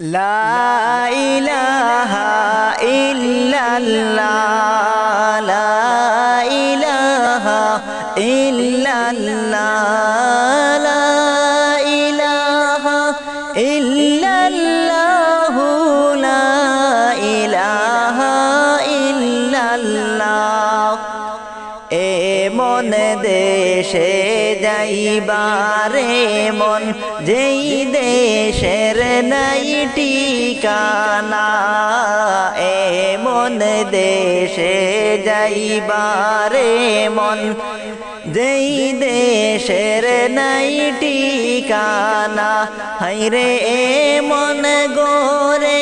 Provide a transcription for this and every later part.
لا إله إلا الله لا إله إلا الله لا إله إلا الله لا إله إلا الله এমন দেশে যাইবারে মন, যেই দেশের নাই ঠিকানা, এমন দেশে যাইবারে মন, যেই দেশের নাই ঠিকানা হাইরে মন গোরে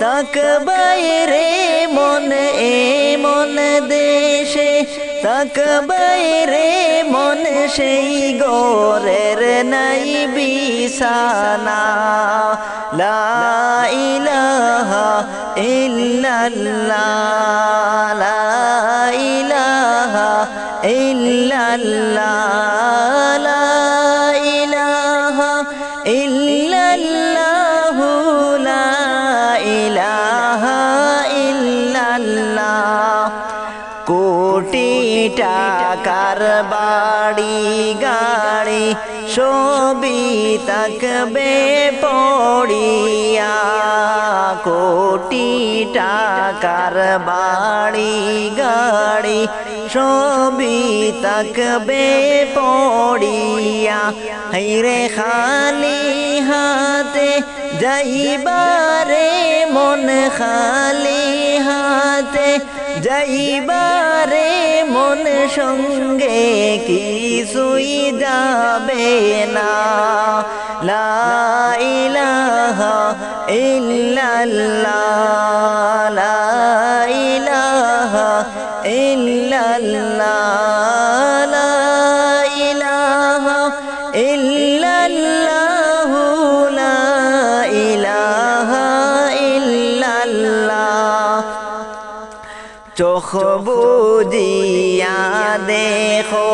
তাকবাইরে মন এ মন দেশে তাকবাইরে মন সেই গোরের নাই বিছানা। লা ইলাহা ইল্লাল্লাহ লা ইলাহা ইল্লাল্লাহ। টাকার বাড়ি গাড়ি ছবি তাকবে পড়িয়া। কোটি টাকার বাড়ি গাড়ি ছবি তাকবে পড়িয়া। হাইরে খালি হাতে যাইবারে মন খালি হাতে যাইবারে মন সঙ্গে কিছুই যাবে না। লা চোখ দেখো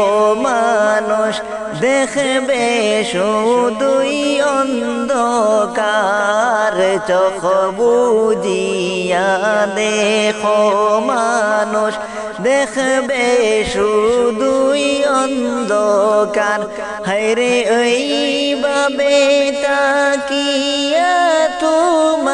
মানুষ, দেখবে শুধুই অন্ধকার। চোখ দেখো মানুষ, দেখবে শুধুই অন্ধকার। হাইরে ওই বাবে তাকিয়া তোমার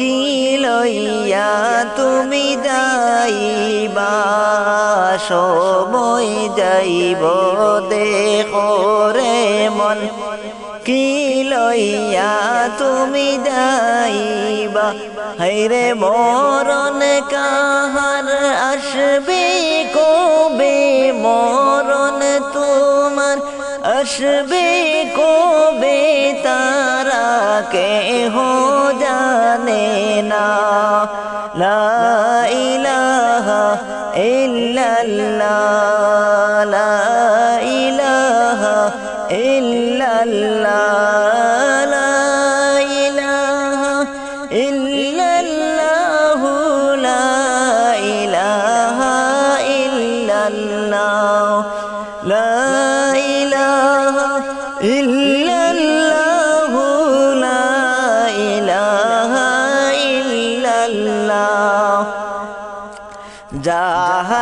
কি লইয়া তুমি যাইবা, সময় যাইব দেখো রে মন। কি লইয়া তুমি যাইবা, হাইরে মরণ কাহার আসবে কবে? মরণ তোমার আসবে কবে? তারা কেহ ইলাহা ইল্লাল্লাহ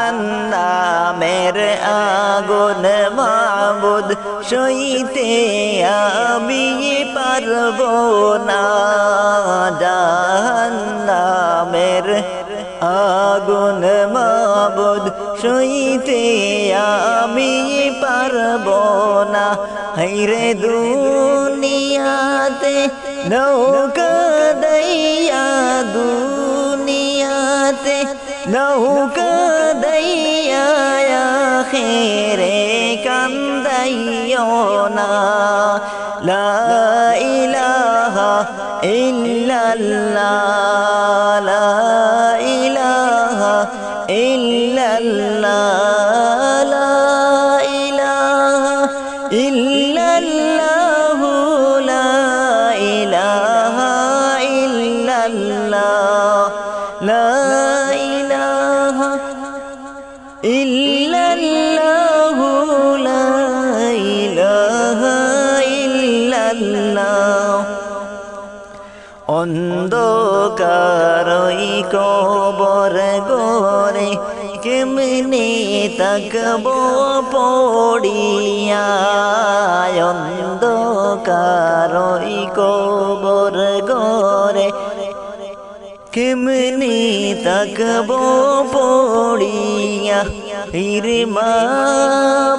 জাহান্নামের আগুন মাবুদ, সইতে আমি পারব না। জাহান্নামের আগুন মাবুদ, সইতে আমি পারব না। হাইরে দুনিয়াতে নৌকা দইয়া দুনিয়া নৌকা দইয়া খেরে কান্দাইও না লা ইলাহা ইল্লাল্লাহ লা ইলাহা ইল্লাল্লাহ ইলাহা ইল্লাল্লাহ লা ইলাহা ইল্লাল্লাহ। অন্ধকারই কবর গোরে কেমনে তাকব পড়িয়া অন্ধকারই কবর কেমনি তাকব পড়িয়া হিরে মা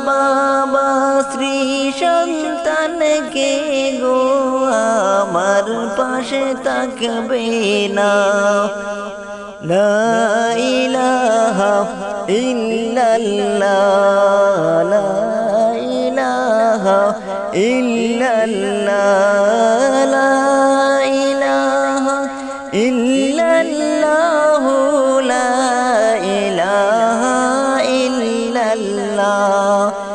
বাবা শ্রী সন্তানকে গো আমার পাশে তাকবে না ইলাহা ইল্লাল্লাহ ইলাহা ইল্লাল্লাহ ইলাহা ইল্লাল্লাহ লা